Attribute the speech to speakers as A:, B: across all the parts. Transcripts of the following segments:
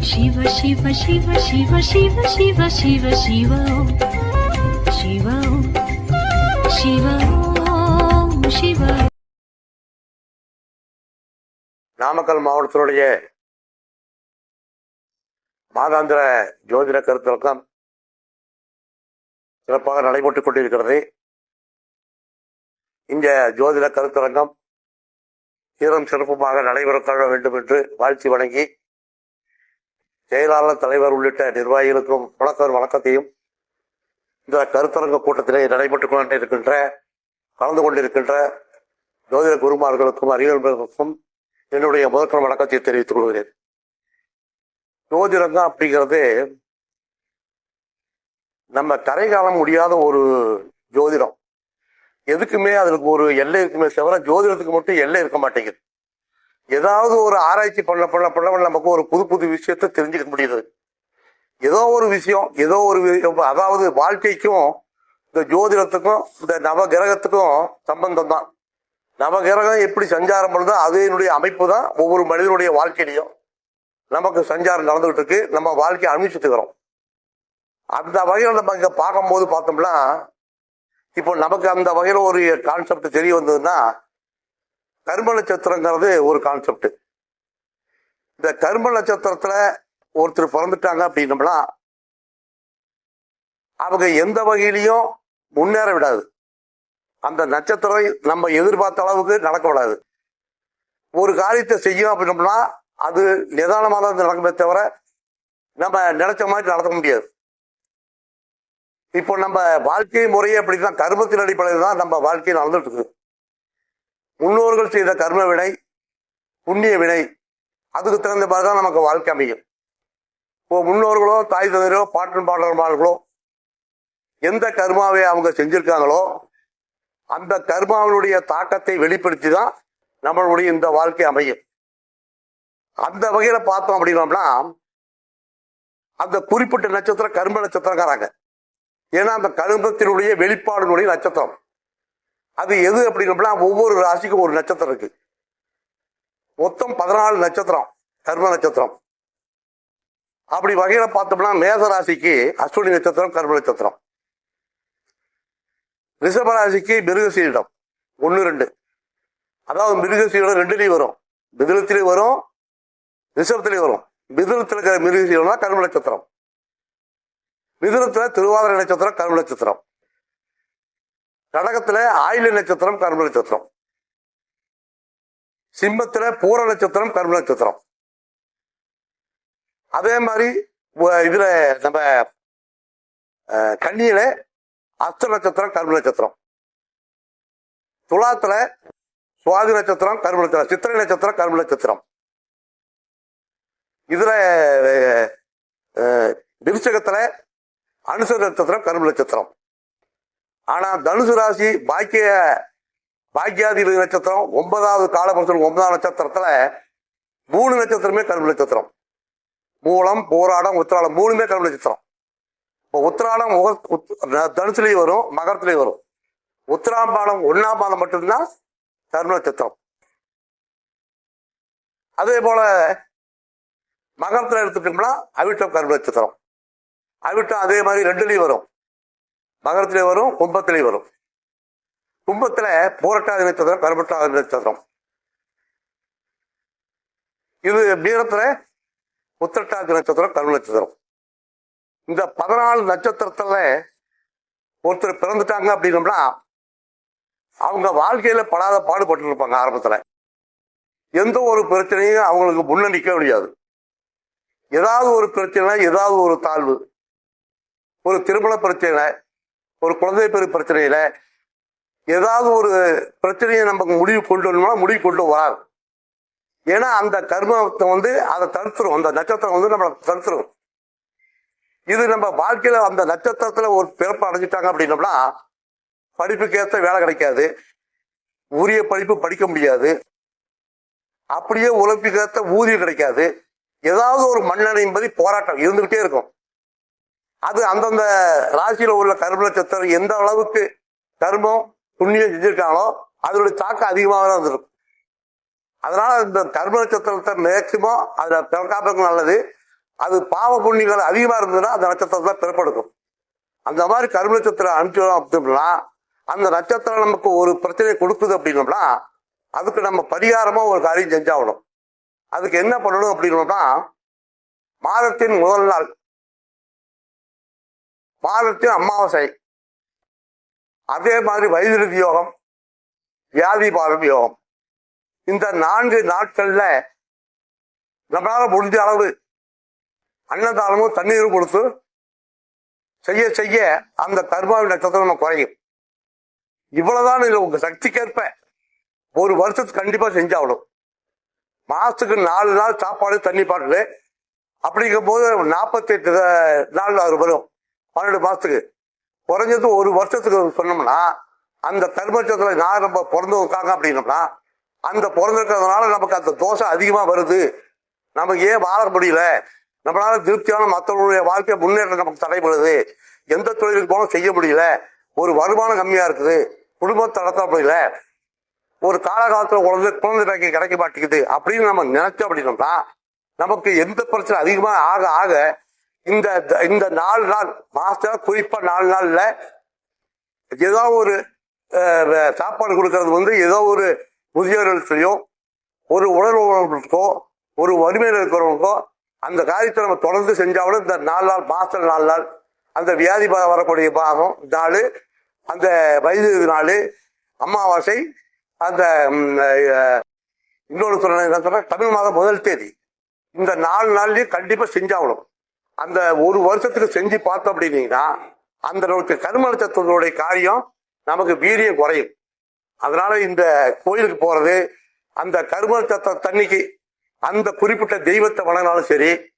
A: சிவ சிவ சிவ சிவ சிவ சிவ சிவ சிவோ சிவோ சிவோ சிவ
B: நாமக்கல் மாவட்டத்தினுடைய மாதாந்திர ஜோதிட கருத்தரங்கம் சிறப்பாக நடைபெற்றுக் கொண்டிருக்கிறது. இந்த ஜோதிட கருத்தரங்கம் சீரம் சிறப்புமாக நடைபெற வேண்டும் என்று வாழ்த்தி வழங்கி செயலாளர் தலைவர் உள்ளிட்ட நிர்வாகிகளுக்கும் வணக்கம் வணக்கத்தையும். இந்த கருத்தரங்க கூட்டத்திலே நடைபெற்றுக் கொண்டிருக்கின்ற கலந்து கொண்டிருக்கின்ற ஜோதிட குருமார்களுக்கும் அறிவியல்களுக்கும் என்னுடைய முதற்கண வணக்கத்தை தெரிவித்துக் கொள்கிறேன். ஜோதிடங்க அப்படிங்கிறது நம்ம கரை காண முடியாத ஒரு ஜோதிடம். எதுக்குமே அதுக்கு ஒரு எல்லை இருக்குமே தவிர ஜோதிடத்துக்கு மட்டும் எல்லை இருக்க மாட்டேங்குது. ஏதாவது ஒரு ஆராய்ச்சி பண்ண பண்ண பண்ண நமக்கு ஒரு புது புது விஷயத்தை தெரிஞ்சுக்க முடியுது. ஏதோ ஒரு விஷயம் ஏதோ ஒரு வி- அதாவது வாழ்க்கைக்கும் இந்த ஜோதிடத்துக்கும் இந்த நவ கிரகத்துக்கும் சம்பந்தம் தான். நவகிரகம் எப்படி சஞ்சாரம் பண்ணுதோ அதனுடைய அமைப்பு தான் ஒவ்வொரு மனிதனுடைய வாழ்க்கையிலையும். நமக்கு சஞ்சாரம் நடந்துகிட்டு இருக்கு. நம்ம வாழ்க்கையை அனுபவிச்சுட்டுக்கிறோம் அந்த வகையில் நம்ம இங்க பார்க்கும்போது பார்த்தோம்னா இப்போ நமக்கு அந்த வகையில் ஒரு கான்செப்ட் தெரிய வந்ததுன்னா கர்ம நட்சத்திரங்கிறது ஒரு கான்செப்ட் இந்த கர்ம நட்சத்திரத்துல ஒருத்தர் பிறந்துட்டாங்க அப்படின்னம்னா அவங்க எந்த வகையிலையும் முன்னேற விடாது. அந்த நட்சத்திரம் நம்ம எதிர்பார்த்த அளவுக்கு நடக்க விடாது. ஒரு காரியத்தை செய்யும் அப்படின்னோம்னா அது நிதானமாக தான் நடக்குமே தவிர நம்ம நினைச்ச மாதிரி நடத்த முடியாது. இப்போ நம்ம வாழ்க்கை முறையே அப்படின்னா கர்மத்தின் அடிப்படையில் தான் நம்ம வாழ்க்கை நடந்துட்டு இருக்குது முன்னோர்கள் செய்த கர்ம வினை புண்ணிய வினை அதுக்கு தகுந்த மாதிரி தான் நமக்கு வாழ்க்கை அமையும். இப்போ முன்னோர்களோ தாய் தந்தையோ பாட்டன் பாடல்களோ எந்த கர்மாவை அவங்க செஞ்சிருக்காங்களோ அந்த கர்மாவினுடைய தாக்கத்தை வெளிப்படுத்தி தான் நம்மளுடைய இந்த வாழ்க்கை அமையும். அந்த வகையில பார்த்தோம் அப்படின்னோம்னா அந்த குறிப்பிட்ட நட்சத்திரம் கர்ம நட்சத்திரங்கிறாங்க ஏன்னா அந்த கரும்பத்தினுடைய வெளிப்பாடுனுடைய நட்சத்திரம். அது எது அப்படின்னா ஒவ்வொரு ராசிக்கும் ஒரு நட்சத்திரம் இருக்கு. மொத்தம் பதினாலு நட்சத்திரம் கர்ம நட்சத்திரம். அப்படி வகையில பார்த்தோம்னா மேச ராசிக்கு அஸ்வினி நட்சத்திரம் கர்ம நட்சத்திரம். ரிஷபராசிக்கு மிருகசீரிடம் ஒன்று ரெண்டு. அதாவது மிருகசீரிடம் ரெண்டுலேயும் வரும். மிதுனத்திலையும் வரும் ரிஷபத்திலையும் வரும். மிதுனத்தில் இருக்கிற மிருகசீரம்னா கர்ம நட்சத்திரம். மிதுனத்தில் திருவாதிரை நட்சத்திரம் கர்ம நட்சத்திரம். கடகத்துல ஆயுள நட்சத்திரம் கர்ம நட்சத்திரம். சிம்மத்துல பூர நட்சத்திரம் கர்ம நட்சத்திரம். அதே மாதிரி இதுல நம்ம கண்ணியில கன்னியில அஸ்த நட்சத்திரம் கர்ம நட்சத்திரம். துலாத்துல சுவாதி நட்சத்திரம் கர்ம நட்சத்திரம் சித்திரை நட்சத்திரம் கர்ம நட்சத்திரம். இதுல விருச்சகத்துல அனுச நட்சத்திரம் கர்ம நட்சத்திரம். ஆனா தனுசு ராசி பாக்கிய பாக்கியாதிபதி நட்சத்திரம் ஒன்பதாவது காலபுரத்தில் ஒன்பதாம் நட்சத்திரத்துல மூணு நட்சத்திரமே கரும நட்சத்திரம். மூலம் போராடம் உத்திராடம் மூணுமே கரும நட்சத்திரம். இப்போ உத்திராடம் உத்- தனுசுலயும் வரும் மகரத்துலயும் வரும். உத்திராம் பாலம் ஒன்னாம் பாதம் மட்டும்தான் கர்ம நட்சத்திரம். அதே போல மகரத்தில் எடுத்துட்டோம்னா அவிட்டம் கர்ம நட்சத்திரம். அவிட்டம் அதே மாதிரி ரெண்டுலேயும் வரும். மகரத்திலே வரும் கும்பத்திலே வரும். கும்பத்துல பூரட்டாதி நட்சத்திரம் கருப்பட்டாதி நட்சத்திரம் இது மீனத்துல உத்திரட்டாதி நட்சத்திரம் கரு நட்சத்திரம் இந்த பதினாலு நட்சத்திரத்துல ஒருத்தர் பிறந்துட்டாங்க அப்படின்னோம்னா அவங்க வாழ்க்கையில படாத பாடுபட்டு இருப்பாங்க ஆரம்பத்துல. எந்த ஒரு பிரச்சனையும் அவங்களுக்கு முன்னணிக்க முடியாது. ஏதாவது ஒரு பிரச்சனை ஏதாவது ஒரு தாழ்வு. ஒரு திருமண பிரச்சனை ஒரு குழந்தை பெரு பிரச்சனையில ஏதாவது ஒரு பிரச்சனையை நமக்கு முடிவு கொண்டு வரணும்னா முடிவு கொண்டு வராது. ஏன்னா அந்த கர்மத்தை வந்து அதை தடுத்துரும். அந்த நட்சத்திரம் வந்து நம்மளை தடுத்துரும். இது நம்ம வாழ்க்கையில அந்த நட்சத்திரத்துல ஒரு பிறப்பு அடைஞ்சிட்டாங்க அப்படின்னோம்னா படிப்புக்கேற்ற வேலை கிடைக்காது. உரிய படிப்பு படிக்க முடியாது. அப்படியே உழைப்புக்கேற்ற ஊதியம் கிடைக்காது. ஏதாவது ஒரு மண்ணெண்ணை என்பது போராட்டம் இருந்துகிட்டே இருக்கும். அது அந்தந்த ராசியில உள்ள கர்ம நட்சத்திரம் எந்த அளவுக்கு கர்மம் புண்ணியம் செஞ்சிருக்காங்களோ அதனுடைய தாக்கம் அதிகமாக தான் இருந்திருக்கும். அதனால இந்த கர்ம நட்சத்திரத்தை மேக்சிமம் அதுல பிறக்காம நல்லது. அது பாவ புண்ணியங்கள் அதிகமா இருந்ததுன்னா அந்த நட்சத்திரத்தை தான் அந்த மாதிரி கரும நட்சத்திரம் அனுப்பிச்சோம் அப்படின்னா அந்த நட்சத்திரம் நமக்கு ஒரு பிரச்சனை கொடுக்குது அப்படின்னோம்னா அதுக்கு நம்ம பரிகாரமா ஒரு காரியம் செஞ்சாகணும். அதுக்கு என்ன பண்ணணும் அப்படின்னோம்னா மாதத்தின் முதல் நாள் மாதத்தின் அமாவாசை. அதே மாதிரி வைத்திருதி யோகம் வியாதி பாதம் யோகம். இந்த நான்கு நாட்கள்ல நம்மளால முடிஞ்ச அளவு அன்னதானமும் தண்ணீரும் கொடுத்து செய்ய செய்ய அந்த கர்மாவின் நட்சத்திரம் நம்ம குறையும். இவ்வளவுதான் இல்லை உங்க சக்திக்கேற்ப ஒரு வருஷத்துக்கு கண்டிப்பா செஞ்சாகணும். மாசத்துக்கு நாலு நாள் சாப்பாடு தண்ணி பாட்டு அப்படிங்கும் போது நாற்பத்தி எட்டு நாள் அது வரும். பன்னெண்டு மாசத்துக்கு. குறைஞ்சது ஒரு வருஷத்துக்கு சொன்னோம்னா அந்த கர்மச்சத்துல நான் நம்ம பிறந்தவங்க அப்படின்னோம்னா அந்த பிறந்திருக்கிறதுனால நமக்கு அந்த தோஷம் அதிகமா வருது. நமக்கு ஏன் வாழ முடியல? நம்மளால திருப்தியான மற்றவர்களுடைய வாழ்க்கை முன்னேற்றம் நமக்கு தடைபடுது எந்த தொழிலுக்கு போனாலும் செய்ய முடியல. ஒரு வருமானம் கம்மியா இருக்குது. குடும்பத்தை நடத்த முடியல. ஒரு காலகாலத்தில் குழந்தை குழந்தை பேக்கை கிடைக்க மாட்டேங்குது அப்படின்னு நம்ம நினைச்சோம் அப்படின்னோம்னா நமக்கு எந்த பிரச்சனை அதிகமாக ஆக ஆக இந்த இந்த நாலு நாள் மாசத்துல குறிப்பா நாலு நாள்ல ஏதோ ஒரு சாப்பாடு கொடுக்கறது வந்து ஏதோ ஒரு முதியோர்களுக்கையோ ஒரு உடல் ஒரு வறுமையில் இருக்கிறவங்களுக்கோ அந்த காரியத்தை நம்ம தொடர்ந்து செஞ்சாலும் இந்த நாலு நாள் மாசத்துல நாலு நாள் அந்த வியாதி வரக்கூடிய பாகம் நாள் அந்த வயது நாள் அமாவாசை அந்த இன்னொரு சொல்ல தமிழ் மாதம் முதல் தேதி. இந்த நாலு நாள்லயும் கண்டிப்பா செஞ்சாகணும் அந்த ஒரு வருஷத்துக்கு செஞ்சு பார்த்தோம் அப்படின்னீங்கன்னா அந்த நமக்கு கரும காரியம் நமக்கு வீரியம் குறையும். அதனால இந்த கோயிலுக்கு போறது அந்த கரும நட்சத்திர தண்ணிக்கு அந்த குறிப்பிட்ட தெய்வத்தை வணங்கினாலும் சரி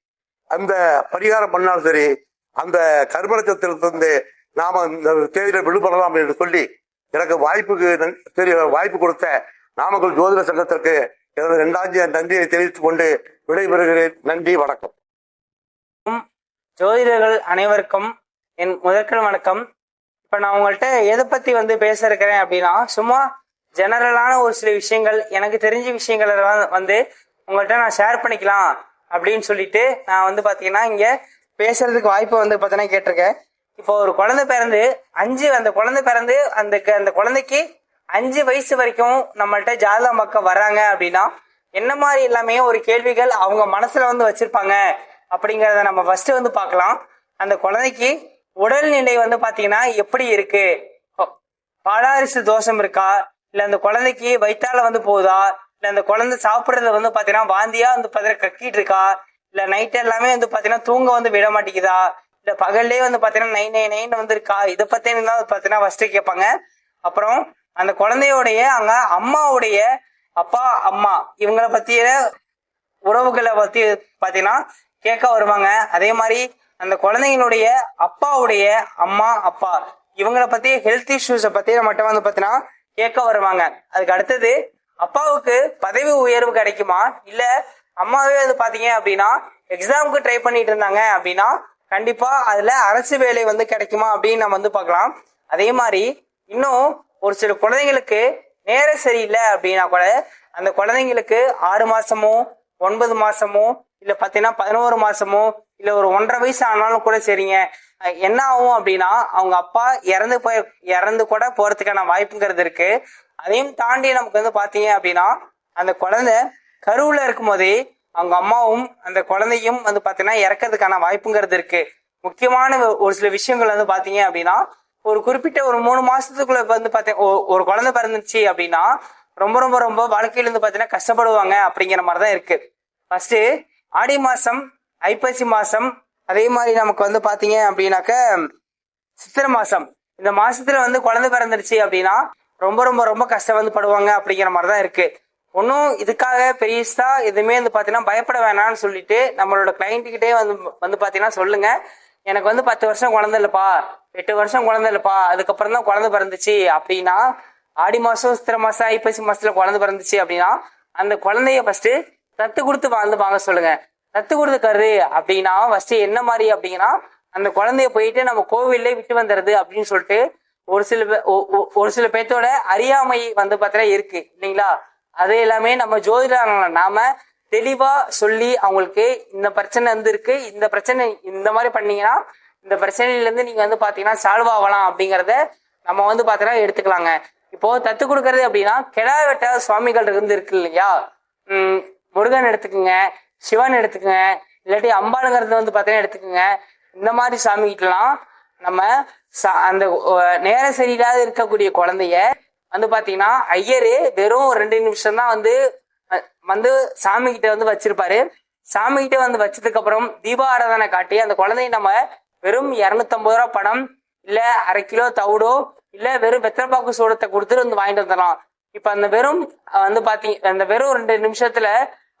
B: அந்த பரிகாரம் பண்ணாலும் சரி அந்த கரும நட்சத்திரத்திலிருந்து நாம இந்த தேதியில விடுபடலாம் என்று சொல்லி எனக்கு வாய்ப்புக்கு நன்- தெரிய வாய்ப்பு கொடுத்த நாமக்கல் ஜோதிட சங்கத்திற்கு எனது இரண்டாஞ்சிய நன்றியை தெரிவித்துக் கொண்டு விடைபெறுகிறேன். நன்றி வணக்கம்.
C: ஜோதிடர்கள் அனைவருக்கும் என் முதற்கண் வணக்கம். இப்ப நான் உங்கள்கிட்ட எதை பத்தி வந்து பேச இருக்கிறேன் அப்படின்னா சும்மா ஜெனரலான ஒரு சில விஷயங்கள் எனக்கு தெரிஞ்ச விஷயங்களை வந்து- வந்து உங்கள்கிட்ட நான் ஷேர் பண்ணிக்கலாம் அப்படின்னு சொல்லிட்டு நான் வந்து பாத்தீங்கன்னா இங்க பேசுறதுக்கு வாய்ப்பு வந்து பார்த்தீங்கன்னா கேட்டிருக்கேன். இப்போ ஒரு குழந்தை பிறந்து அஞ்சு அந்த குழந்தை பிறந்து அந்த க- அந்த குழந்தைக்கு அஞ்சு வயசு வரைக்கும் நம்மள்ட்ட ஜாதக மக்கள் வர்றாங்க அப்படின்னா என்ன மாதிரி எல்லாமே ஒரு கேள்விகள் அவங்க மனசுல வந்து வச்சிருப்பாங்க. அப்படிங்கிறத நம்ம ஃபர்ஸ்ட் வந்து பார்க்கலாம். அந்த குழந்தைக்கு உடல்நிலை வந்து பார்த்தீங்கன்னா எப்படி இருக்கு? பாலாரிசு தோஷம் இருக்கா? இல்லை அந்த குழந்தைக்கு வயிற்றால வந்து போகுதா? இல்லை அந்த குழந்தை சாப்பிடுறது வந்து பார்த்தீங்கன்னா வாந்தியா வந்து பார்த்தீங்கன்னா கக்கிட்டு இருக்கா? இல்லை நைட் எல்லாமே வந்து பார்த்தீங்கன்னா தூங்க வந்து விட மாட்டேங்குதா? இல்லை பகல்லே வந்து பார்த்தீங்கன்னா நைன் நைன் நைன் வந்து இருக்கா? இதை பத்தி தான் பார்த்தீங்கன்னா ஃபர்ஸ்ட் கேட்பாங்க. அப்புறம் அந்த குழந்தையோடைய அங்க அம்மாவுடைய அப்பா அம்மா இவங்கள பத்திய உறவுகளை பத்தி பாத்தீங்கன்னா கேட்க வருவாங்க. அதே மாதிரி அந்த குழந்தைங்களுடைய அப்பாவுடைய அம்மா அப்பா இவங்கள பத்தி ஹெல்த் இஷ்யூஸ பத்தி மட்டும் வந்து பாத்தீங்கன்னா கேட்க வருவாங்க. அதுக்கு அடுத்தது அப்பாவுக்கு பதவி உயர்வு கிடைக்குமா? இல்ல அம்மாவே வந்து பாத்தீங்க அப்படின்னா எக்ஸாமுக்கு ட்ரை பண்ணிட்டு இருந்தாங்க அப்படின்னா கண்டிப்பா அதுல அரசு வேலை வந்து கிடைக்குமா அப்படின்னு நம்ம வந்து பார்க்கலாம் அதே மாதிரி இன்னும் ஒரு சில குழந்தைங்களுக்கு நேரம் சரியில்லை அப்படின்னா கூட அந்த குழந்தைங்களுக்கு ஆறு மாசமோ ஒன்பது மாசமோ இல்ல பாத்தீங்கன்னா பதினோரு மாசமோ இல்ல ஒரு ஒன்றரை வயசு ஆனாலும் கூட சரிங்க. என்ன ஆகும் அப்படின்னா அவங்க அப்பா இறந்து போய் இறந்து கூட போறதுக்கான வாய்ப்புங்கிறது இருக்கு. அதையும் தாண்டி நமக்கு வந்து பாத்தீங்க அப்படின்னா அந்த குழந்தை கருவுல இருக்கும் போதே அவங்க அம்மாவும் அந்த குழந்தையும் வந்து பாத்தீங்கன்னா இறக்கிறதுக்கான வாய்ப்புங்கிறது இருக்கு. முக்கியமான ஒரு சில விஷயங்கள் வந்து பாத்தீங்க அப்படின்னா ஒரு குறிப்பிட்ட ஒரு மூணு மாசத்துக்குள்ள வந்து பாத்தீங்க ஒரு குழந்தை பிறந்துச்சு அப்படின்னா ரொம்ப ரொம்ப ரொம்ப வாழ்க்கையில இருந்து பாத்தீங்கன்னா கஷ்டப்படுவாங்க அப்படிங்கிற மாதிரி தான் இருக்கு. ஃபர்ஸ்ட் ஆடி மாதம் ஐப்பசி மாதம் அதே மாதிரி நமக்கு வந்து பார்த்தீங்க அப்படின்னாக்க சித்திரை மாதம் இந்த மாசத்துல வந்து குழந்தை பிறந்துருச்சு அப்படின்னா ரொம்ப ரொம்ப ரொம்ப கஷ்டம் வந்து படுவாங்க அப்படிங்கிற மாதிரி தான் இருக்கு. ஒன்றும் இதுக்காக பெரியசா எதுவுமே வந்து பார்த்தீங்கன்னா பயப்பட வேணாம்னு சொல்லிட்டு நம்மளோட கிளைண்ட்டுக்கிட்டே வந்து வந்து பார்த்தீங்கன்னா சொல்லுங்க. எனக்கு வந்து பத்து வருஷம் குழந்தை இல்லைப்பா எட்டு வருஷம் குழந்தை இல்லைப்பா அதுக்கப்புறம் தான் குழந்தை பிறந்துச்சு அப்படின்னா ஆடி மாதம் சித்திரை மாதம் ஐப்பசி மாதத்துல குழந்தை பிறந்துச்சு அப்படின்னா அந்த குழந்தைய ஃபர்ஸ்ட் தத்து கொடுத்து வாழ்ந்து வாங்க சொல்லுங்க. தத்து கொடுத்து கரு அப்படின்னா ஃபர்ஸ்ட் என்ன மாதிரி அப்படின்னா அந்த குழந்தைய போயிட்டு நம்ம கோவில்ல விட்டு வந்துடுறது அப்படின்னு சொல்லிட்டு ஒரு சில ஒ- ஒரு சில பேர்த்தோட அறியாமை வந்து பார்த்தீங்கன்னா இருக்கு இல்லைங்களா? அது எல்லாமே நம்ம ஜோதிடர் நாம தெளிவா சொல்லி அவங்களுக்கு இந்த பிரச்சனை வந்து இருக்கு இந்த பிரச்சனை இந்த மாதிரி பண்ணீங்கன்னா இந்த பிரச்சனையில இருந்து நீங்க வந்து பாத்தீங்கன்னா சால்வ் ஆகலாம் அப்படிங்கறத நம்ம வந்து பாத்தீங்கன்னா எடுத்துக்கலாங்க. இப்போ தத்து கொடுக்கறது அப்படின்னா கெடா வெட்ட சுவாமிகள் இருந்து இருக்கு இல்லையா? உம் முருகன் எடுத்துக்கோங்க சிவன் எடுத்துக்கோங்க இல்லாட்டி அம்பாளுங்கிறது வந்து பார்த்தீங்கன்னா எடுத்துக்கோங்க. இந்த மாதிரி சாமிகிட்டலாம் நம்ம அந்த நேர நேரம் சரியில்லாத இருக்கக்கூடிய குழந்தைய வந்து பாத்தீங்கன்னா ஐயரு வெறும் ஒரு ரெண்டு நிமிஷம் தான் வந்து வந்து சாமி கிட்ட வந்து வச்சிருப்பாரு. சாமி கிட்ட வந்து வச்சதுக்கு அப்புறம் தீபாராதனை காட்டி அந்த குழந்தைய நம்ம வெறும் இரநூத்தம்பது ரூபா பணம் இல்ல அரை கிலோ தவிடோ இல்ல வெறும் வெத்தலைப்பாக்கு சூடத்தை கொடுத்துட்டு வந்து வாங்கிட்டு வந்துடலாம். இப்ப அந்த வெறும் வந்து பாத்தீங்க அந்த வெறும் ரெண்டு நிமிஷத்துல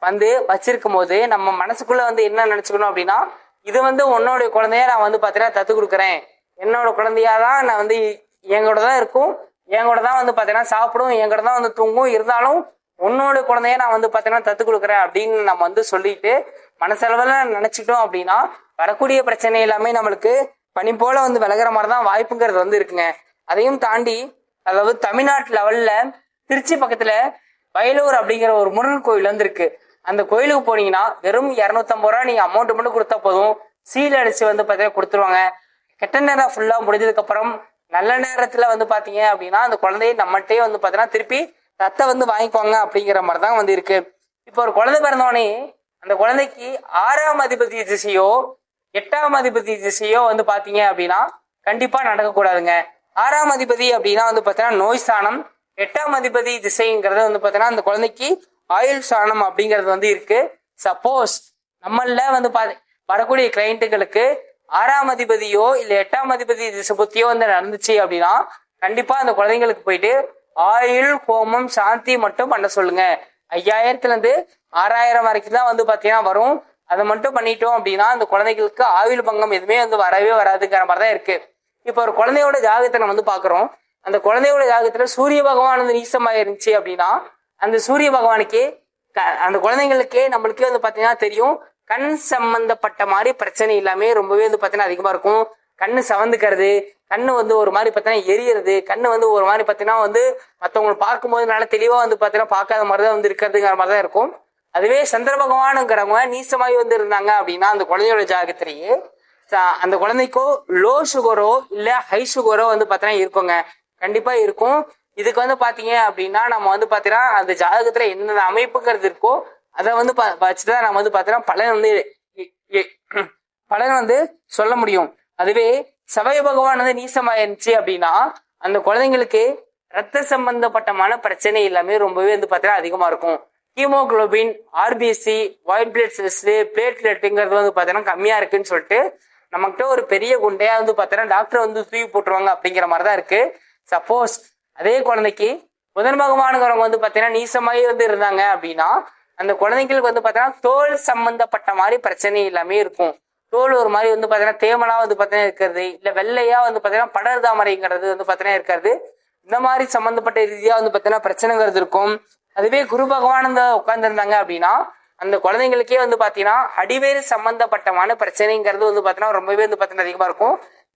C: வந்து வச்சிருக்கும் போது நம்ம மனசுக்குள்ள வந்து என்ன நினைச்சுக்கணும் அப்படின்னா இது வந்து உன்னோட குழந்தைய நான் வந்து பாத்தீங்கன்னா தத்து கொடுக்குறேன். என்னோட குழந்தையா தான் நான் வந்து எங்கூட தான் இருக்கும். எங்கூட தான் வந்து பாத்தீங்கன்னா சாப்பிடும். எங்கூட தான் வந்து தூங்கும். இருந்தாலும் உன்னோட குழந்தைய நான் வந்து பாத்தீங்கன்னா தத்து கொடுக்குறேன் அப்படின்னு நம்ம வந்து சொல்லிட்டு மனசளவில் நினைச்சுக்கிட்டோம் அப்படின்னா வரக்கூடிய பிரச்சனை எல்லாமே நம்மளுக்கு பனி போல வந்து விலகிற மாதிரி தான் வாய்ப்புங்கிறது வந்து இருக்குங்க. அதையும் தாண்டி அதாவது தமிழ்நாட்டு லெவல்ல திருச்சி பக்கத்துல வயலூர் அப்படிங்கிற ஒரு முருகன் கோயில் வந்து இருக்கு. அந்த கோயிலுக்கு போனீங்கன்னா வெறும் இரநூத்தம்பது ரூபா நீங்க அமௌண்ட் மட்டும் கொடுத்தா போதும். சீல் அடிச்சு வந்து பார்த்தீங்கன்னா கொடுத்துருவாங்க. கெட்ட நேரம் ஃபுல்லா முடிஞ்சதுக்கு அப்புறம் நல்ல நேரத்துல வந்து பாத்தீங்க அப்படின்னா அந்த குழந்தைய நம்மகிட்டயே வந்து பாத்தீங்கன்னா திருப்பி ரத்த வந்து வாங்கிக்குவாங்க அப்படிங்கிற மாதிரி தான் வந்து இருக்கு. இப்போ ஒரு குழந்தை பிறந்தவொடனே அந்த குழந்தைக்கு ஆறாம் அதிபதி திசையோ எட்டாம் அதிபதி திசையோ வந்து பாத்தீங்க அப்படின்னா கண்டிப்பா நடக்கக்கூடாதுங்க. ஆறாம் அதிபதி அப்படின்னா வந்து பாத்தீங்கன்னா நோய் ஸ்தானம் எட்டாம் அதிபதி திசைங்கிறது வந்து பாத்தீங்கன்னா அந்த குழந்தைக்கு ஆயுள் சாணம் அப்படிங்கிறது வந்து இருக்கு. சப்போஸ் நம்மள வந்து பா வரக்கூடிய கிளைண்ட்டுகளுக்கு ஆறாம் அதிபதியோ இல்ல எட்டாம் அதிபதி திசை புத்தியோ வந்து நடந்துச்சு அப்படின்னா கண்டிப்பா அந்த குழந்தைங்களுக்கு போயிட்டு ஆயுள் ஹோமம் சாந்தி மட்டும் பண்ண சொல்லுங்க. ஐயாயிரத்துல இருந்து ஆறாயிரம் வரைக்கும் தான் வந்து பாத்தீங்கன்னா வரும். அதை மட்டும் பண்ணிட்டோம் அப்படின்னா அந்த குழந்தைகளுக்கு ஆயுள் பங்கம் எதுவுமே வந்து வரவே வராதுங்கிற மாதிரி தான் இருக்கு. இப்போ ஒரு குழந்தையோட ஜாதகத்தை நம்ம வந்து பாக்குறோம். அந்த குழந்தையோட ஜாதகத்துல சூரிய பகவான் வந்து நீசமாக இருந்துச்சு அப்படின்னா அந்த சூரிய பகவானுக்கே க- அந்த குழந்தைங்களுக்கே நம்மளுக்கே வந்து பாத்தீங்கன்னா தெரியும் கண் சம்பந்தப்பட்ட மாதிரி பிரச்சனை எல்லாமே ரொம்பவே வந்து பாத்தீங்கன்னா அதிகமா இருக்கும். கண்ணு சவந்துக்கிறது கண்ணு வந்து ஒரு மாதிரி பார்த்தீங்கன்னா எரியறது கண்ணு வந்து ஒரு மாதிரி பார்த்தீங்கன்னா வந்து மற்றவங்களை பார்க்கும்போது நல்லா தெளிவாக வந்து பார்த்தீங்கன்னா பார்க்காத மாதிரி தான் வந்து இருக்கிறதுங்கிற மாதிரி தான் இருக்கும். அதுவே சந்திர பகவானுங்கிறவங்க நீசமாகி வந்து இருந்தாங்க அப்படின்னா அந்த குழந்தையோட ஜாகத்திலேயே அந்த குழந்தைக்கோ லோ சுகரோ இல்லை ஹை சுகரோ வந்து பார்த்தீங்கன்னா இருக்குங்க. கண்டிப்பாக இருக்கும். இதுக்கு வந்து பாத்தீங்க அப்படின்னா நம்ம வந்து பாத்தீங்கன்னா அந்த ஜாதகத்துல என்னென்ன அமைப்புங்கிறது இருக்கோ அதை வந்து வச்சுதான் நம்ம வந்து பாத்தீங்கன்னா பலன் வந்து பலன் வந்து சொல்ல முடியும். அதுவே சபை பகவான் வந்து நீசமாயிருந்துச்சு அப்படின்னா அந்த குழந்தைங்களுக்கு ரத்த சம்பந்தப்பட்டமான பிரச்சனை எல்லாமே ரொம்பவே வந்து பாத்தீங்கன்னா அதிகமா இருக்கும். Haemoglobin RBC white blood cells பிளேட்லெட்டுங்கிறது வந்து பாத்தீங்கன்னா கம்மியா இருக்குன்னு சொல்லிட்டு நம்மகிட்ட ஒரு பெரிய குண்டையா வந்து பாத்தீங்கன்னா டாக்டர் வந்து தூக்கி போட்டுருவாங்க அப்படிங்கிற மாதிரி தான் இருக்கு. சப்போஸ் அதே குழந்தைக்கு புதன் பகவானுங்கிறவங்க வந்து பார்த்தீங்கன்னா நீசமாயி வந்து இருந்தாங்க அப்படின்னா அந்த குழந்தைங்களுக்கு வந்து பார்த்தீங்கன்னா தோல் சம்பந்தப்பட்ட மாதிரி பிரச்சனை எல்லாமே இருக்கும் தோல் ஒரு மாதிரி வந்து பார்த்தீங்கன்னா தேமலா வந்து பார்த்தீங்கன்னா இருக்கிறது இல்லை வெள்ளையா வந்து பார்த்தீங்கன்னா படர் தாமரைங்கிறது வந்து பார்த்தீங்கன்னா இருக்கிறது இந்த மாதிரி சம்பந்தப்பட்ட ரீதியா வந்து பார்த்தீங்கன்னா பிரச்சனைங்கிறது இருக்கும் அதுவே குரு பகவான் உட்கார்ந்துருந்தாங்க அப்படின்னா அந்த குழந்தைங்களுக்கே வந்து பார்த்தீங்கன்னா அடிவேறு சம்பந்தப்பட்டமான பிரச்சனைங்கிறது வந்து பார்த்தீங்கன்னா ரொம்பவே வந்து பார்த்தீங்கன்னா அதிகமாக இருக்கும்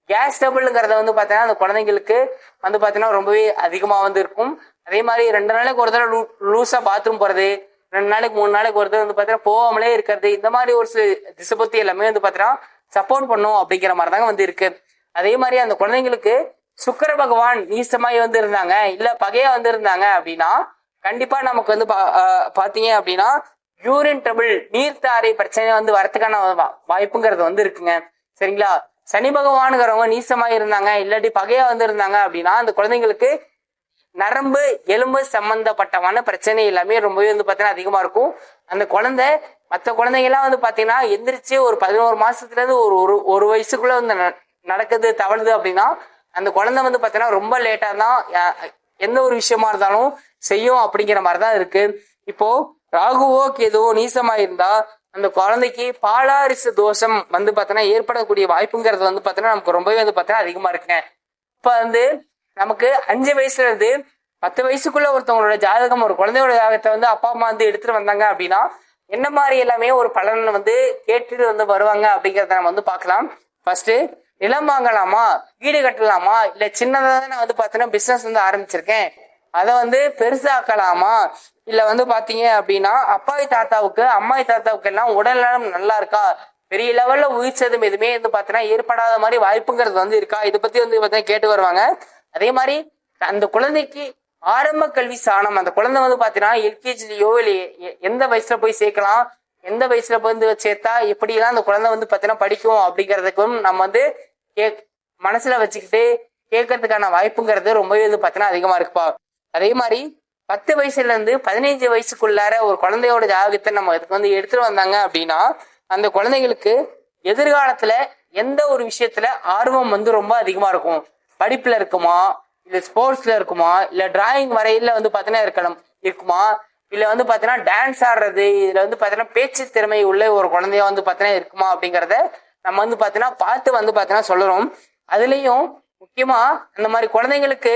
C: கேஸ் டபுள்ங்கிறத வந்து பார்த்தீங்கன்னா அந்த குழந்தைங்களுக்கு வந்து பார்த்தீங்கன்னா ரொம்பவே அதிகமாக வந்து இருக்கும். அதே மாதிரி ரெண்டு நாளைக்கு ஒரு தடவை லூ லூஸா பாத்ரூம் போகிறது ரெண்டு நாளைக்கு மூணு நாளைக்கு ஒரு தடவை வந்து பார்த்தீங்கன்னா போகாமலே இருக்கிறது இந்த மாதிரி ஒரு சில எல்லாமே வந்து பார்த்தீங்கன்னா சப்போர்ட் பண்ணும் அப்படிங்கிற மாதிரி தாங்க வந்து இருக்கு. அதே மாதிரி அந்த குழந்தைங்களுக்கு சுக்கர பகவான் நீசமாய் வந்து இருந்தாங்க இல்ல பகையா வந்து இருந்தாங்க அப்படின்னா கண்டிப்பா நமக்கு வந்து பா- பாத்தீங்க அப்படின்னா யூரின் ட்ரபிள் நீர்த்தாரை பிரச்சனை வந்து வரத்துக்கான வா- வாய்ப்புங்கிறது வந்து இருக்குங்க. சரிங்களா? சனி பகவானுங்கிறவங்க நீசமா இருந்தாங்க இல்லாட்டி பகையா வந்து இருந்தாங்க அப்படின்னா அந்த குழந்தைங்களுக்கு நரம்பு எலும்பு சம்பந்தப்பட்டமான பிரச்சனை எல்லாமே ரொம்பவே வந்து பார்த்தீங்கன்னா அதிகமா இருக்கும். அந்த குழந்தை மற்ற குழந்தைங்கெல்லாம் வந்து பாத்தீங்கன்னா எந்திரிச்சு ஒரு பதினோரு மாசத்துல இருந்து ஒரு ஒரு ஒரு வயசுக்குள்ள வந்து ந- நடக்குது தவழுது அப்படின்னா அந்த குழந்தை வந்து பாத்தீங்கன்னா ரொம்ப லேட்டா தான் எந்த ஒரு விஷயமா இருந்தாலும் செய்யும் அப்படிங்கிற மாதிரி தான் இருக்கு. இப்போ ராகுவோ கேதுவோ நீசமா இருந்தா அந்த குழந்தைக்கு பாலாரிசு தோஷம் வந்து பார்த்தோன்னா ஏற்படக்கூடிய வாய்ப்புங்கிறது வந்து பார்த்தோன்னா நமக்கு ரொம்பவே வந்து பார்த்தோன்னா அதிகமாக இருக்குங்க. இப்போ வந்து நமக்கு அஞ்சு வயசுல இருந்து பத்து வயசுக்குள்ள ஒருத்தவங்களோட ஜாதகம் ஒரு குழந்தையோட ஜாதகத்தை வந்து அப்பா அம்மா வந்து எடுத்துட்டு வந்தாங்க அப்படின்னா என்ன மாதிரி எல்லாமே ஒரு பலன் வந்து கேட்டுட்டு வந்து வருவாங்க அப்படிங்கிறத நம்ம வந்து பார்க்கலாம். ஃபர்ஸ்ட் நிலம் வாங்கலாமா? வீடு கட்டலாமா? இல்ல தான் நான் வந்து பார்த்தோன்னா பிசினஸ் வந்து ஆரம்பிச்சிருக்கேன். அதை வந்து பெருசாக்கலாமா? இல்ல வந்து பாத்தீங்க அப்படின்னா அப்பாவி தாத்தாவுக்கு அம்மாவி தாத்தாவுக்கு எல்லாம் உடல் நலம் நல்லா இருக்கா? பெரிய லெவல்ல உயிர் சேதம் எதுவுமே வந்து பாத்தீங்கன்னா ஏற்படாத மாதிரி வாய்ப்புங்கிறது வந்து இருக்கா? இதை பத்தி வந்து பார்த்தீங்கன்னா கேட்டு வருவாங்க. அதே மாதிரி அந்த குழந்தைக்கு ஆரம்ப கல்வி சாணம் அந்த குழந்தை வந்து பாத்தீங்கன்னா எல்கேஜிலயோ இல்ல எந்த வயசுல போய் சேர்க்கலாம்? எந்த வயசுல போய் வந்து சேர்த்தா எப்படிலாம் அந்த குழந்தை வந்து பாத்தீங்கன்னா படிக்கும் அப்படிங்கறதுக்கும் நம்ம வந்து கே மனசுல வச்சுக்கிட்டு கேட்கறதுக்கான வாய்ப்புங்கிறது ரொம்பவே வந்து பாத்தீங்கன்னா அதிகமா இருக்குப்பா. அதே மாதிரி பத்து வயசுல இருந்து பதினைஞ்சு வயசுக்குள்ளார ஒரு குழந்தையோட ஜாதகத்தை நம்ம இதுக்கு வந்து எடுத்துட்டு வந்தாங்க அப்படின்னா அந்த குழந்தைகளுக்கு எதிர்காலத்துல எந்த ஒரு விஷயத்துல ஆர்வம் வந்து ரொம்ப அதிகமா இருக்கும்? படிப்புல இருக்குமா? இல்ல ஸ்போர்ட்ஸ்ல இருக்குமா? இல்ல டிராயிங் வரையில வந்து பாத்தீங்கன்னா இருக்கணும் இருக்குமா? இல்ல வந்து பாத்தீங்கன்னா டான்ஸ் ஆடுறது இதுல வந்து பாத்தீங்கன்னா பேச்சு திறமை உள்ள ஒரு குழந்தைய வந்து பாத்தீங்கன்னா இருக்குமா அப்படிங்கறத நம்ம வந்து பாத்தீங்கன்னா பார்த்து வந்து பாத்தீங்கன்னா சொல்லுறோம் அதுலயும் முக்கியமா அந்த மாதிரி குழந்தைங்களுக்கு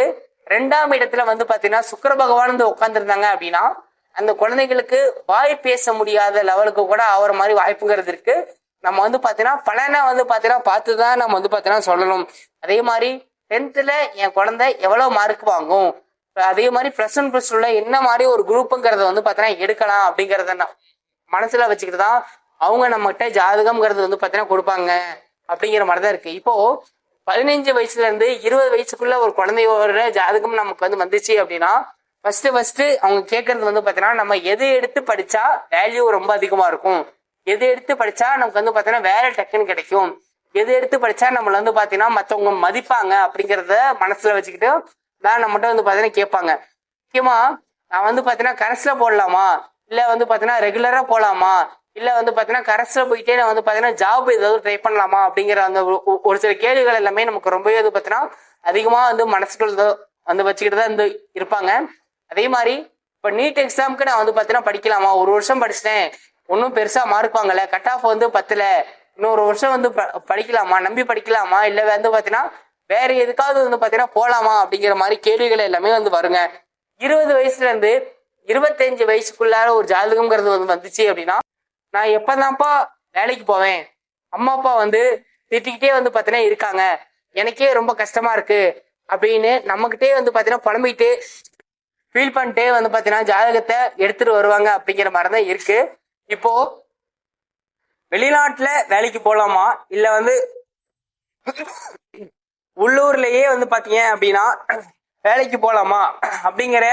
C: ரெண்டாம் இடத்துல வந்து பாத்தீங்கன்னா சுக்கர பகவான் வந்து உட்கார்ந்துருந்தாங்க அப்படின்னா அந்த குழந்தைகளுக்கு வாய் பேச முடியாத லெவலுக்கு கூட ஆகிற மாதிரி வாய்ப்புங்கிறது இருக்கு. நம்ம வந்து பாத்தீங்கன்னா பலனை வந்து பாத்தீங்கன்னா பார்த்து தான் நம்ம வந்து பாத்தீங்கன்னா சொல்லணும். அதே மாதிரி டென்த்துல என் குழந்தை எவ்வளவு மார்க் வாங்கும்? அதே மாதிரி ப்ளஸ் ஒன் ப்ளஸ் டூல என்ன மாதிரி ஒரு குரூப்புங்கிறத வந்து பாத்தீங்கன்னா எடுக்கலாம் அப்படிங்கறத நான் மனசுல வச்சுக்கிட்டு தான் அவங்க நம்மகிட்ட ஜாதகம்ங்கிறது வந்து பாத்தீங்கன்னா கொடுப்பாங்க அப்படிங்கிற மாதிரி தான் இருக்கு. இப்போ பதினஞ்சு வயசுல இருந்து இருபது வயசுக்குள்ள ஒரு குழந்தையோட ஜாதகம் நமக்கு வந்து வந்துச்சு அப்படின்னா ஃபர்ஸ்ட் ஃபர்ஸ்ட் அவங்க கேட்கறது வந்து பாத்தீங்கன்னா நம்ம எது எடுத்து படிச்சா வேல்யூ ரொம்ப அதிகமா இருக்கும். எது எடுத்து படிச்சா நமக்கு வந்து பாத்தீங்கன்னா வேலை டக்குன்னு கிடைக்கும். எது எடுத்து படிச்சா நம்மள வந்து பாத்தீங்கன்னா மத்தவங்க மதிப்பாங்க அப்படிங்கறத மனசுல வச்சுக்கிட்டு தான் நம்மகிட்ட வந்து பாத்தீங்கன்னா கேட்பாங்க. முக்கியமா நான் வந்து பாத்தீங்கன்னா கரஸ்ல போடலாமா? இல்ல வந்து பாத்தீங்கன்னா ரெகுலரா போலாமா? இல்ல வந்து பாத்தீங்கன்னா கரஸ்ல போயிட்டே நான் வந்து பாத்தீங்கன்னா ஜாப் ஏதாவது ட்ரை பண்ணலாமா அப்படிங்கிற அந்த ஒரு- சில கேள்விகள் எல்லாமே நமக்கு ரொம்பவே வந்து பாத்தீங்கன்னா அதிகமா வந்து மனசுக்குள்ள வந்து வச்சுக்கிட்டு தான் வந்து இருப்பாங்க. அதே மாதிரி இப்ப நீட் எக்ஸாமுக்கு நான் வந்து பாத்தீங்கன்னா படிக்கலாமா? ஒரு வருஷம் படிச்சிட்டேன். ஒன்றும் பெருசா மார்க் கட் ஆஃப் வந்து பத்துல. இன்னொரு வருஷம் வந்து ப- படிக்கலாமா? நம்பி படிக்கலாமா? இல்ல வந்து பாத்தீங்கன்னா வேற எதுக்காவது வந்து பாத்தீங்கன்னா போகலாமா அப்படிங்கிற மாதிரி கேள்விகள் எல்லாமே வந்து வருங்க. இருபது வயசுல இருந்து இருபத்தஞ்சு வயசுக்குள்ளார ஒரு ஜாதகம்ங்கிறது வந்து வந்துச்சு அப்படின்னா நான் எப்பதான்ப்பா வேலைக்கு போவேன்? அம்மா அப்பா வந்து திட்டிக்கிட்டே வந்து பாத்தீங்கன்னா இருக்காங்க. எனக்கே ரொம்ப கஷ்டமா இருக்கு அப்படின்னு நம்மகிட்டே வந்து பாத்தீங்கன்னா புலம்பிட்டு ஃபீல் பண்ணிட்டே வந்து பாத்தீங்கன்னா ஜாதகத்தை எடுத்துட்டு வருவாங்க அப்படிங்கிற மாதிரி தான் இருக்கு. இப்போ வெளிநாட்டுல வேலைக்கு போலாமா? இல்ல வந்து உள்ளூர்லயே வந்து பாத்தீங்க அப்படின்னா வேலைக்கு போலாமா? அப்படிங்கிற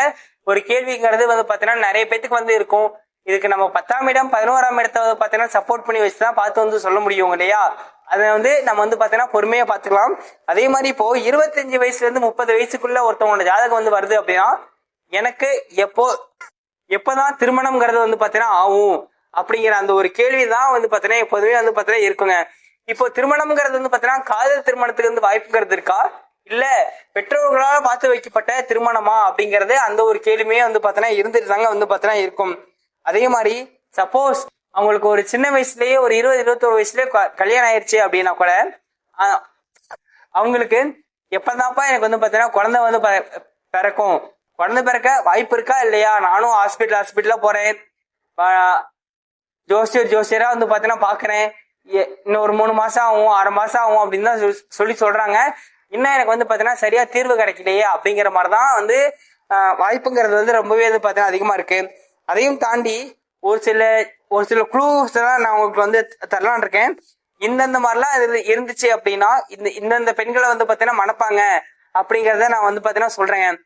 C: ஒரு கேள்விங்கிறது வந்து பாத்தீங்கன்னா நிறைய பேத்துக்கு வந்து இருக்கும். இதுக்கு நம்ம பத்தாம் இடம் பதினோராம் இடத்த வந்து பாத்தீங்கன்னா சப்போர்ட் பண்ணி வச்சுதான் பார்த்து வந்து சொல்ல முடியும் இல்லையா? அதை வந்து நம்ம வந்து பாத்தீங்கன்னா பொறுமையா பாத்துக்கலாம் அதே மாதிரி இப்போ இருபத்தஞ்சு வயசுல இருந்து முப்பது வயசுக்குள்ள ஒருத்தவங்களோட ஜாதகம் வந்து வருது அப்படின்னா எனக்கு எப்போ எப்பதான் திருமணம்ங்கிறது வந்து பாத்தீங்கன்னா ஆகும் அப்படிங்கிற அந்த ஒரு கேள்விதான் வந்து பாத்தீங்கன்னா எப்போதுமே வந்து பாத்தீங்கன்னா இருக்குங்க. இப்போ திருமணம்ங்கிறது வந்து பாத்தீங்கன்னா காதல் திருமணத்துக்கு வந்து வாய்ப்புங்கிறது இருக்கா? இல்ல பெற்றோர்களால் பார்த்து வைக்கப்பட்ட திருமணமா அப்படிங்கறது அந்த ஒரு கேள்வியே வந்து பாத்தீங்கன்னா இருந்துட்டு தாங்க வந்து பாத்தீங்கன்னா இருக்கும். அதே மாதிரி சப்போஸ் அவங்களுக்கு ஒரு சின்ன வயசுலயே ஒரு இருபது இருபத்தோரு வயசுலயே க- கல்யாணம் ஆயிடுச்சு அப்படின்னா கூட அவங்களுக்கு எப்பதான்ப்பா எனக்கு வந்து பாத்தீங்கன்னா குழந்தை வந்து பிறக்கும். குழந்தை பிறக்க வாய்ப்பு இருக்கா இல்லையா? நானும் ஹாஸ்பிட்டல் ஹாஸ்பிட்டலா போறேன். ஜோசியர் ஜோசியரா வந்து பாத்தீங்கன்னா பாக்குறேன். இன்னும் ஒரு மூணு மாசம் ஆகும் ஆறு மாசம் ஆகும் அப்படின்னு தான் சொல்லி- சொல்லி சொல்றாங்க. இன்னும் எனக்கு வந்து பாத்தீங்கன்னா சரியா தீர்வு கிடைக்கலையே அப்படிங்கிற மாதிரிதான் வந்து வாய்ப்புங்கிறது வந்து ரொம்பவே வந்து பாத்தீங்கன்னா அதிகமா இருக்கு. அதையும் தாண்டி ஒரு சில ஒரு சில க்ளூஸ் எல்லாம் நான் உங்களுக்கு வந்து தரலான் இருக்கேன் இந்தந்த மாதிரிலாம் இது இருந்துச்சு அப்படின்னா இந்த இந்தந்த பெண்களை வந்து பாத்தீங்கன்னா மணப்பாங்க அப்படிங்கறத நான் வந்து பாத்தீங்கன்னா சொல்றேன்.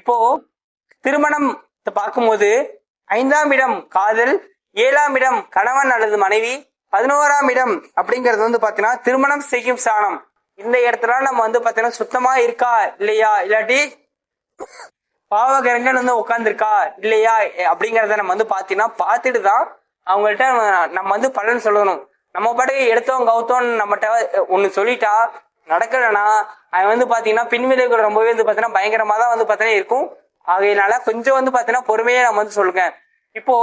C: இப்போ திருமணம் பார்க்கும்போது ஐந்தாம் இடம் காதல் ஏழாம் இடம் கணவன் அல்லது மனைவி பதினோராம் இடம் அப்படிங்கறது வந்து பாத்தீங்கன்னா திருமணம் செய்யும் சாணம். இந்த இடத்துல நம்ம வந்து பாத்தீங்கன்னா சுத்தமா இருக்கா இல்லையா? இல்லாட்டி பாவகரங்கள் வந்து உட்காந்துருக்கா இல்லையா? எ- அப்படிங்கறத நம்ம வந்து பாத்தீங்கன்னா பார்த்துட்டு தான் அவங்கள்ட்ட நம்ம- வந்து பலன் சொல்லணும். நம்ம பாட்டுக்கு எடுத்தோம் கவுத்தோம் நம்மகிட்ட ஒன்னு சொல்லிட்டா நடக்கலைன்னா அவன் வந்து பாத்தீங்கன்னா பின்விளைவுகள் ரொம்பவே வந்து பாத்தீங்கன்னா பயங்கரமா தான் வந்து பாத்தீங்கன்னா இருக்கும். ஆகையினால கொஞ்சம் வந்து பாத்தீங்கன்னா பொறுமையாக நம்ம வந்து சொல்லுங்க. இப்போ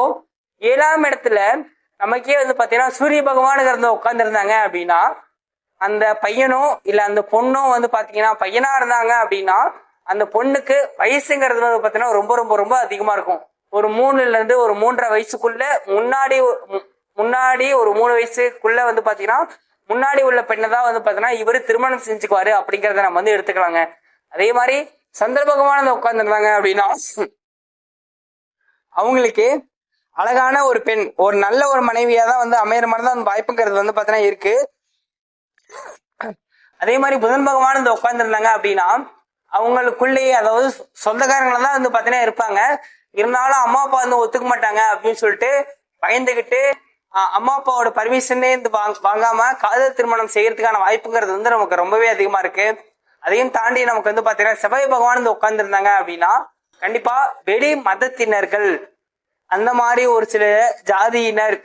C: ஏழாம் இடத்துல நமக்கே வந்து பாத்தீங்கன்னா சூரிய பகவானுங்கிறத உட்காந்துருந்தாங்க அப்படின்னா அந்த பையனோ இல்ல அந்த பொண்ணோ வந்து பாத்தீங்கன்னா பையனா இருந்தாங்க அப்படின்னா அந்த பொண்ணுக்கு வயசுங்கிறது வந்து பார்த்தீங்கன்னா ரொம்ப ரொம்ப ரொம்ப அதிகமாக இருக்கும். ஒரு மூணுலேருந்து ஒரு மூன்றரை வயசுக்குள்ள முன்னாடி மு- முன்னாடி ஒரு மூணு வயசுக்குள்ள வந்து பார்த்தீங்கன்னா முன்னாடி உள்ள பெண்ணை தான் வந்து பார்த்தீங்கன்னா இவர் திருமணம் செஞ்சுக்குவாரு அப்படிங்கிறத நம்ம வந்து எடுத்துக்கலாங்க. அதே மாதிரி சந்திர பகவான் வந்து உட்கார்ந்துருந்தாங்க அப்படின்னா அவங்களுக்கு அழகான ஒரு பெண் ஒரு நல்ல ஒரு மனைவியா தான் வந்து அமையற மாதிரி தான் வாய்ப்புங்கிறது வந்து பார்த்தீங்கன்னா இருக்கு. அதே மாதிரி புதன் பகவான் இந்த உட்கார்ந்துருந்தாங்க அப்படின்னா அவங்களுக்குள்ளேயே அதாவது சொந்தக்காரங்கள தான் வந்து பார்த்தீங்கன்னா இருப்பாங்க. இருந்தாலும் அம்மா அப்பா வந்து ஒத்துக்க மாட்டாங்க அப்படின்னு சொல்லிட்டு பயந்துகிட்டு அம்மா அப்பாவோட பர்மிஷனே வந்து வாங்காம காதல் திருமணம் செய்யறதுக்கான வாய்ப்புங்கிறது வந்து நமக்கு ரொம்பவே அதிகமா இருக்கு. அதையும் தாண்டி நமக்கு வந்து பாத்தீங்கன்னா செவ்வாய் பகவான் வந்து உட்கார்ந்துருந்தாங்க அப்படின்னா கண்டிப்பா வெளி மதத்தினர்கள் அந்த மாதிரி ஒரு சில ஜாதியினர்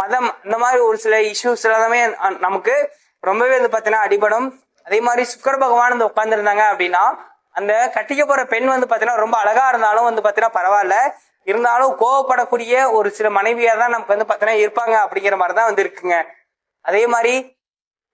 C: மதம் அந்த மாதிரி ஒரு சில இஷ்யூஸ் எல்லாமே நமக்கு ரொம்பவே வந்து பாத்தீங்கன்னா அடிபடும். அதே மாதிரி சுக்கர பகவான் வந்து உட்கார்ந்துருந்தாங்க அப்படின்னா அந்த கட்டிக்க போற பெண் வந்து பாத்தீங்கன்னா ரொம்ப அழகா இருந்தாலும் வந்து பாத்தீங்கன்னா பரவாயில்ல. இருந்தாலும் கோவப்படக்கூடிய ஒரு சில மனைவியா தான் நமக்கு வந்து பாத்தீங்கன்னா இருப்பாங்க அப்படிங்கிற மாதிரி தான் வந்து இருக்குங்க. அதே மாதிரி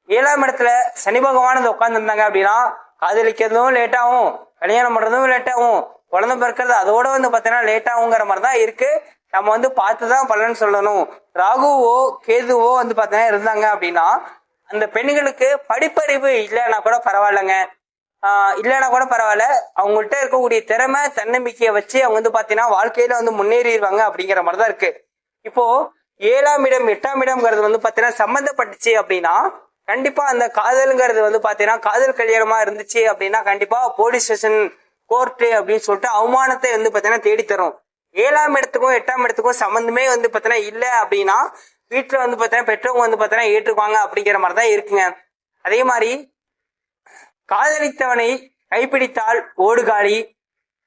C: ஏழாம் இடத்துல சனி பகவான் வந்து உட்கார்ந்துருந்தாங்க அப்படின்னா காதலிக்கிறதும் லேட்டாகும் கல்யாணம் பண்றதும் லேட்டாகும் குழந்தை பிறக்கிறது அதோட வந்து பாத்தீங்கன்னா லேட்டாகுங்கிற மாதிரி தான் இருக்கு. நம்ம வந்து பார்த்து தான் பலன் சொல்லணும். ராகுவோ கேதுவோ வந்து பாத்தீங்கன்னா இருந்தாங்க அப்படின்னா அந்த பெண்களுக்கு படிப்பறிவு இல்லைன்னா கூட பரவாயில்லைங்க. இல்லைன்னா கூட பரவாயில்ல. அவங்கள்ட்ட இருக்கக்கூடிய திறமை தன்னம்பிக்கையை வச்சு அவங்க வந்து பாத்தீங்கன்னா வாழ்க்கையில வந்து முன்னேறிடுவாங்க அப்படிங்கிற மாதிரி தான் இருக்கு. இப்போ ஏழாம் இடம் எட்டாம் இடம்ங்கிறது வந்து பாத்தீங்கன்னா சம்மந்தப்பட்டுச்சு அப்படின்னா கண்டிப்பா அந்த காதல்ங்கிறது வந்து பாத்தீங்கன்னா காதல் கல்யாணமா இருந்துச்சு அப்படின்னா கண்டிப்பா போலீஸ் ஸ்டேஷன் கோர்ட்டு அப்படின்னு சொல்லிட்டு அவமானத்தை வந்து பாத்தீங்கன்னா தேடி தரும் ஏழாம் இடத்துக்கும் எட்டாம் இடத்துக்கும் சம்மந்தமே வந்து பாத்தீங்கன்னா இல்ல அப்படின்னா வீட்டில் வந்து பாத்தீங்கன்னா பெற்றவங்க வந்து பாத்தீங்கன்னா ஏற்றுக்குவாங்க அப்படிங்கிற மாதிரி தான் இருக்குங்க. அதே மாதிரி காதலித்தவனை கைப்பிடித்தால் ஓடுகாடி.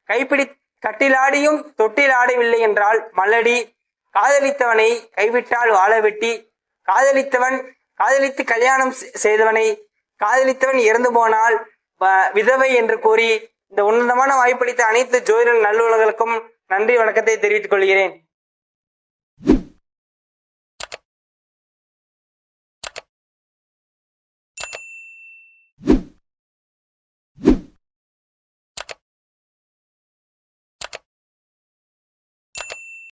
C: கைப்பிடி கட்டிலாடியும் தொட்டில் ஆடவில்லை என்றால் மல்லடி. காதலித்தவனை கைவிட்டால் வாழ வெட்டி. காதலித்தவன் காதலித்து கல்யாணம் செ- செய்தவனை காதலித்தவன் இறந்து போனால் வ- விதவை என்று கூறி இந்த உன்னதமான வாய்ப்பளித்த அனைத்து ஜோதிடர் நல்லுலகளுக்கும் நன்றி வணக்கத்தை தெரிவித்துக் கொள்கிறேன்.